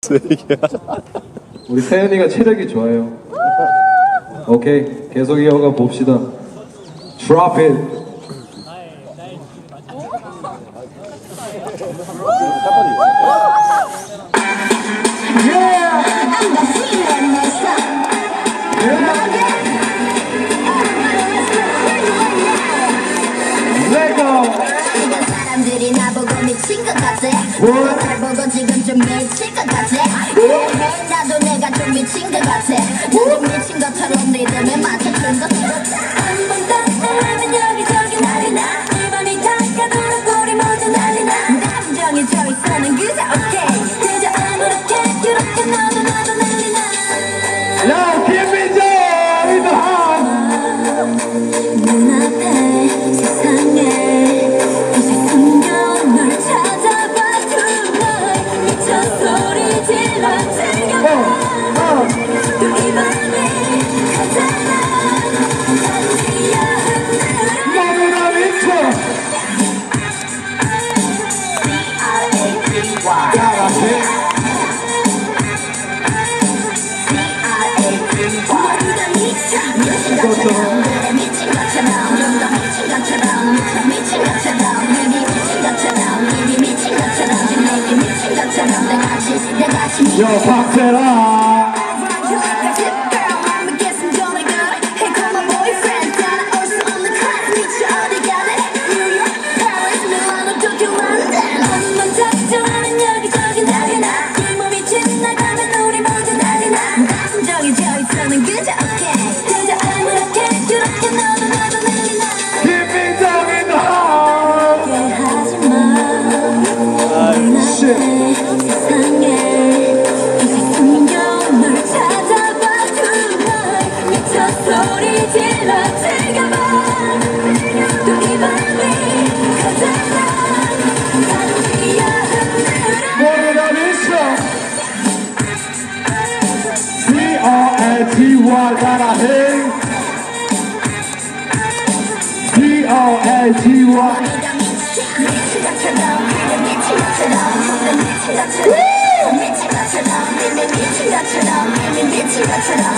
우리 태연이가 체력이 좋아요. 오케이, 계속 이어가 봅시다. Drop it. Let go. 미친 것 같아. 오늘 보고 지금 좀 미친 것 같아. 어? 나도 내가 좀 미친 것 같아 Yo, 박세라. Guadalajara D-R-A-G-Y 미치가처럼 미치가처럼 미치가처럼 미치가처럼.